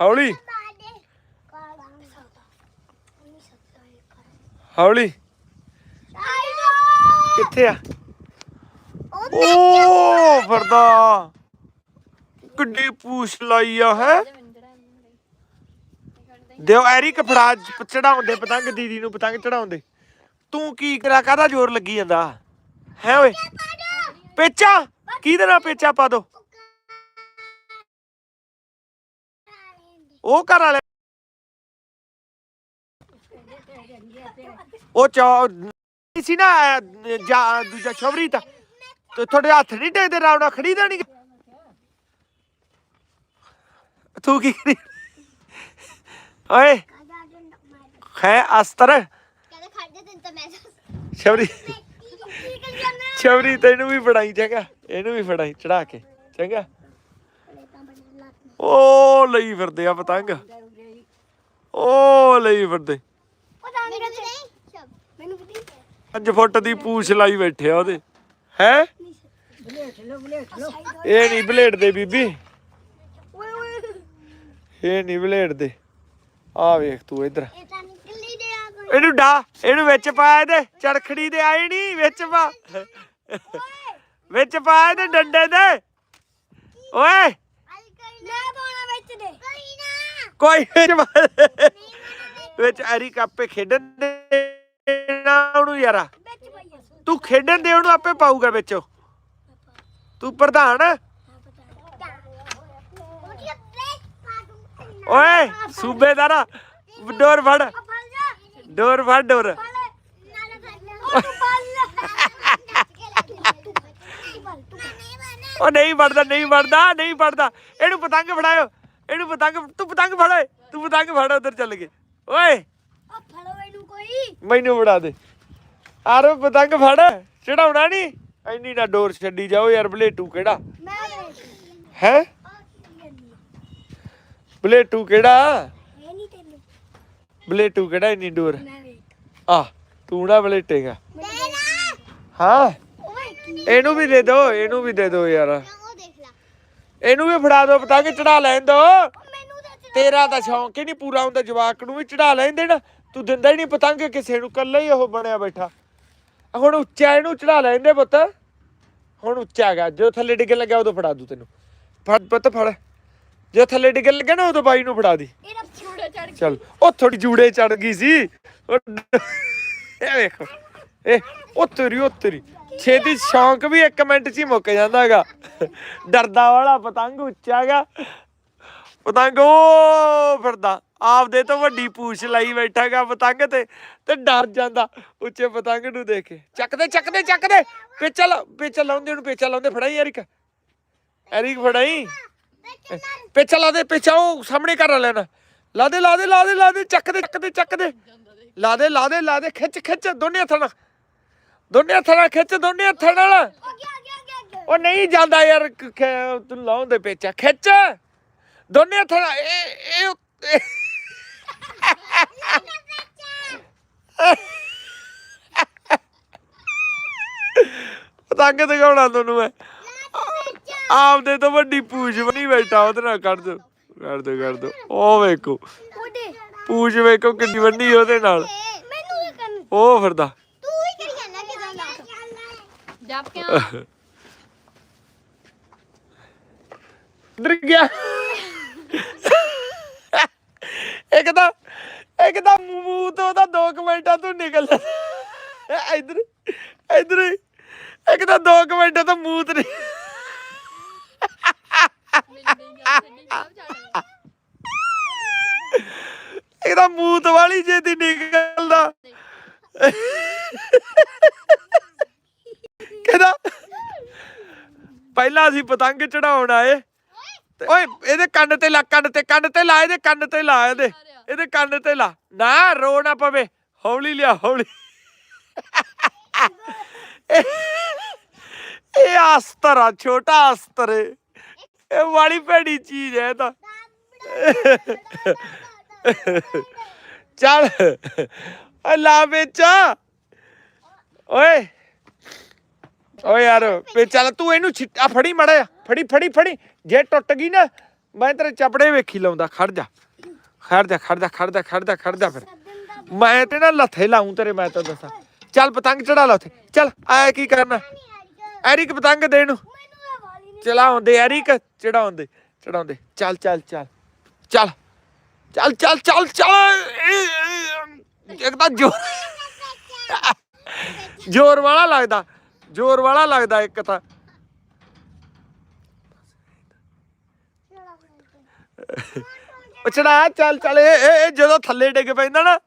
ਹੌਲੀ ਹੌਲੀ ਕਿੱਥੇ ਆ ਓ ਫਿਰਦਾ ਕਿੱਡੀ ਪੂਛ ਲਾਈ ਆ ਹੈ ਦਿਓ ਐਰਿਕ ਫੜਾ ਚੜਾਉਂਦੇ ਪਤੰਗ ਦੀਦੀ ਨੂੰ ਪਤੰਗ ਚੜਾਉਂਦੇ ਤੂੰ ਕੀ ਕਰਾ ਕਾਹਦਾ ਜ਼ੋਰ ਲੱਗੀ ਜਾਂਦਾ ਹੈ ਓਏ ਪੇਚਾ ਕਿਹਦੇ ਨਾਲ ਪੇਚਾ ਪਾ ਦੋ ਉਹ ਘਰ ਵਾਲੇ ਉਹ ਚੌ ਸੀ ਨਾ ਅਹ, ਜਾ ਦੂਜਾ ਛੋਵਰੀ ਤਾਂ ਤੇ ਤੁਹਾਡੇ ਹੱਥ ਨਹੀਂ ਟੇਕਦੇ ਰਾਵਣਾ ਖੜੀ ਦਾ ਨਹੀਂ ਤੂੰ ਕੀ ਕਰੀ? ਓਏ। ਹੈ ਅਸਤਰ। ਛਵਰੀ ਛਵਰੀ ਤੈਨੂੰ ਵੀ ਫੜਾਈ ਚੰਗਾ। ਇਹਨੂੰ ਵੀ ਫੜਾਈ ਚੜਾ ਕੇ ਚੰਗਾ। ਉਹ ਲਈ ਫਿਰਦੇ ਆ ਪਤੰਗ। ਉਹ ਲਈ ਫਿਰਦੇ। 5 ਫੁੱਟ ਦੀ ਪੂਛ ਲਾਈ ਬੈਠੇ ਆ ਉਹਦੇ। ਹੈ? ਇਹ ਨਹੀਂ ਬਲੇਡ ਦੇ ਬੀਬੀ। ਇਹ ਨਹੀਂ ਬਲੇਡ ਦੇ ਆ ਵੇਖ ਤੂੰ ਇਧਰ। ਇਹਨੂੰ ਡਾ, ਇਹਨੂੰ ਵਿੱਚ ਪਾ ਇਹਦੇ। ਚੜਖੜੀ ਦੇ ਆਈ ਨਹੀਂ ਵਿੱਚ ਪਾ। ਵਿੱਚ ਪਾ ਤੇ ਡੰਡੇ ਦੇ ਓਏ! ਕੋਈ ਵਿੱਚ ਪਾ- ਵਿੱਚ ਐਰੀ ਕਾਪੇ ਖੇਡਣ ਦੇ ਨਾ ਉਹਨੂੰ ਯਾਰਾ। ਤੂੰ ਖੇਡਣ ਦੇ ਉਹਨੂੰ ਆਪੇ ਪਾਊਗਾ ਵਿੱਚ। ਉਹ। ਤੂੰ ਪ੍ਰਧਾਨ। ਆ? ਓਏ ਸੂਬੇਦਾਰਾ ਡੋਰ ਫੜ। ਡੋਰ ਫੜ ਡੋਰ। ਉਹ ਨਹੀਂ ਵੜਦਾ ਨਹੀਂ ਵੜਦਾ ਨਹੀਂ ਵੜਦਾ ਇਹਨੂੰ ਪਤੰਗ ਫੜਾਇਓ। ਇਹਨੂੰ ਪਤੰਗ ਤੂੰ ਪਤੰਗ ਫੜ ਓਏ ਤੂੰ ਪਤੰਗ ਫੜ ਉਧਰ ਚੱਲ ਗਏ ਓਏ ਮੈਨੂੰ ਫੜਾ ਦੇ। ਆਰੋ ਪਤੰਗ ਫੜ। ਚੜਾਉਣਾ ਨਹੀਂ ਐਨੀ ਨਾ ਡੋਰ ਛੱਡੀ ਜਾਓ ਯਾਰ ਬਲੇਟੂ ਕਿਹੜਾ? ਹੈ? ਬਲੇਟੂ ਕਿਹੜਾ? ਬਲੇਟੂ ਕਿਹੜਾ ਇੰਨੀ ਡੋਰ? ਆ ਤੂੰ ਨਾ ਬਲੇਟੇਗਾ। ਹਾਂ। ਇਹਨੂੰ ਵੀ ਦੇ ਦਿਓ ਇਹਨੂੰ ਵੀ ਦੇ ਦਿਓ ਯਾਰ। ਇਹਨੂੰ ਵੀ ਫੜਾ ਦਿਓ ਪਤੰਗ ਚੜਾ ਲੈਣ ਦੋ ਤੇਰਾ ਤਾਂ ਸ਼ੌਂਕ ਹੀ ਨਹੀਂ ਪੂਰਾ ਹੁੰਦਾ ਜਵਾਕ ਨੂੰ ਵੀ ਚੜਾ ਲੈਂਦੇ ਨਾ ਤੂੰ ਦਿੰਦਾ ਹੀ ਨਹੀਂ ਪਤੰਗ ਕਿਸੇ ਨੂੰ ਕੱਲਾ ਹੀ ਉਹ ਬਣਿਆ ਬੈਠਾ। ਹੁਣ ਉੱਚਾ ਇਹਨੂੰ ਚੜਾ ਲੈਂਦੇ ਪੁੱਤ। ਹੁਣ ਉੱਚਾ ਹੈਗਾ ਜਦੋਂ ਥੱਲੇ ਡਿੱਗਣ ਲੱਗਾ ਉਦੋਂ ਫੜਾ ਦੂ ਤੈਨੂੰ। ਫੜ ਪੁੱਤ ਫੜ। ਜਦੋਂ ਥੱਲੇ ਡਿੱਗਣ ਲੱਗਾ ਨਾ ਉਦੋਂ ਬਾਈ ਨੂੰ ਫੜਾ ਦੀ। ਚੱਲ ਉਹ ਥੋੜੀ ਜੂੜੇ ਚੜ ਗਈ ਸੀ। ਇਹ ਵੇਖੋ। ਇਹ ਉਹ ਤੇਰੀ ਉਹ ਤੇਰੀ। ਛੇਤੀ ਸ਼ੌਂਕ ਵੀ 1 ਮਿੰਟ 'ਚ ਹੀ ਮੁੱਕ ਜਾਂਦਾ ਹੈਗਾ ਡਰਦਾ ਵਾਲਾ ਪਤੰਗ ਉੱਚਾ ਹੈਗਾ ਪਤੰਗ ਉਹ ਫਿਰਦਾ। ਆਪਦੇ ਤੋਂ ਵੱਡੀ ਪੂਛ ਲਾਈ ਬੈਠਾਗਾ ਪਤੰਗ ਤੇ ਤੇ ਡਰ ਜਾਂਦਾ। ਉੱਚੇ ਪਤੰਗ ਨੂੰ ਦੇਖ ਕੇ। ਚੱਕਦੇ ਚੱਕਦੇ ਚੱਕਦੇ ਪੇਚਾ ਲਾ, ਪੇਚਾ ਲਾਉਂਦੇ ਉਹਨੂੰ ਪੇਚਾ ਲਾਉਂਦੇ ਫੜਾਈ ਐਰਿਕ। ਐਰਿਕ ਫੜਾਈ। ਪੇਚਾ ਲਾ ਦੇ, ਪੇਚਾ ਉਹ ਸਾਹਮਣੇ ਕਰ ਲੈਣਾ। ਲਾ ਦੇ ਲਾ ਦੇ ਲਾ ਦੇ ਲਾ ਦੇ। ਚੱਕਦੇ ਚੱਕਦੇ ਚੱਕਦੇ ਲਾ ਦੇ ਲਾ ਦੇ ਲਾ ਦੇ। ਖਿੱਚ ਖਿੱਚ। ਦੋਨੇ ਹੱਥਾਂ ਨਾਲ। ਦੋਨੇ ਹੱਥਾਂ ਨਾਲ ਖਿੱਚ ਦੋਨੇ ਹੱਥਾਂ ਨਾਲ। ਉਹ ਨਹੀਂ ਜਾਂਦਾ ਯਾਰ ਤੂੰ ਲਾਉਂਦੇ ਪੇਚਾ ਖਿੱਚ। ਦੋਨੇ ਹੱਥਾਂ ਨਾਲ ਇਹ ਇਹ ਪਤੰਗ ਦਿਖਾਉਣਾ ਤੁਹਾਨੂੰ ਮੈਂ। ਆਪਦੇ ਤੋਂ ਵੱਡੀ ਪੂਛ ਬਣੀ ਬੈਠਾ ਉਹਦੇ ਨਾਲ ਕੱਢ ਦੋ। ਕੱਢ ਦੋ ਕੱਢ ਦੋ। ਉਹ ਵੇਖੋ। ਪੂਛ ਵੇਖੋ ਕਿੰਨੀ ਵੱਡੀ ਉਹਦੇ ਨਾਲ। ਉਹ ਫਿਰਦਾ। ਜਪ ਕੇ ਡਰ ਗਿਆ ਇੱਕ ਤਾਂ ਇੱਕ ਤਾਂ ਮੂੰਹ ਤੋਂ ਉਹਦਾ 2 ਮਿੰਟਾਂ ਤੋਂ ਨਿਕਲ ਇਧਰ ਇਧਰ ਇੱਕ ਤਾਂ 2 ਮਿੰਟਾਂ ਤੋਂ ਮੂੰਹ ਤੇ ਨਹੀਂ- ਇੱਕ ਤਾਂ ਮੂੰਹ ਤੋਂ ਵਾਲੀ ਦੀ ਨਿਕਲਦਾ ਕਹਿੰਦਾ ਪਹਿਲਾਂ ਅਸੀਂ ਪਤੰਗ ਚੜਾਉਣ ਆਏ। ਤੇ ਓਏ, ਇਹਦੇ ਕੰਨ ਤੇ ਲਾ, ਕੰਨ ਤੇ ਕੰਨ ਤੇ ਲਾ, ਇਹਦੇ ਕੰਨ ਤੇ ਲਾ, ਇਹਦੇ। ਇਹਦੇ ਕੰਨ ਤੇ ਲਾ। ਨਾ, ਰੋ ਨਾ ਪਵੇ। ਹੌਲੀ ਲਿਆ, ਹੌਲੀ। ਇਹ- ਇਹ ਆਸਤਰ ਆ, ਛੋਟਾ ਆਸਤਰ ਏ। ਇਹ ਵਾਲੀ ਭੈੜੀ ਚੀਜ਼ ਹੈ ਇਹ ਤਾਂ ਚੱਲ। ਓਏ, ਲਾ ਵਿੱਚ। ਓਏ। ਓਏ ਯਾਰ ਪੇ ਚੱਲ ਤੂੰ ਇਹਨੂੰ ਛਿੱਟਾ ਫੜੀ ਮੜਾ ਫੜੀ ਫੜੀ ਫੜੀ, ਜੇ ਟੁੱਟ ਗਈ ਨਾ, ਮੈਂ ਤੇਰੇ ਚਪੜੇ ਵੇਖੀ ਲਾਉਂਦਾ, ਖੜ ਜਾ ਖੜ ਜਾ ਖੜ ਜਾ ਖੜ ਜਾ ਖੜ ਜਾ ਖੜ ਜਾ ਫਿਰ। ਮੈਂ ਤੇ ਨਾ ਲੱਥੇ ਲਾਉਂ ਤੇਰੇ, ਮੈਂ ਤਾਂ ਦੱਸਾਂ। ਚੱਲ ਪਤੰਗ ਚੜਾ ਲਾ ਉੱਥੇ, ਚੱਲ, ਆਇਆ ਕੀ ਕਰਨਾ? ਐਰਿਕ ਪਤੰਗ ਦੇਣ ਨੂੰ। ਚਲਾਉਂਦੇ ਐਰਿਕ, ਚੜਾਉਂਦੇ ਚੜਾਉਂਦੇ। ਚੱਲ ਚੱਲ ਚੱਲ ਚੱਲ ਚੱਲ ਚੱਲ ਚੱਲ ਚੱਲ ਇੱਕ ਤਾਂ ਜ਼ੋਰ ਜ਼ੋਰ ਵਾਲਾ ਲੱਗਦਾ। ਜ਼ੋਰ ਵਾਲਾ ਲੱਗਦਾ ਇੱਕ ਤਾਂ। ਉਹ ਚੜਾ ਚੱਲ ਚੱਲ ਇਹ ਜਦੋਂ ਥੱਲੇ ਡਿੱਗ ਪੈਂਦਾ ਨਾ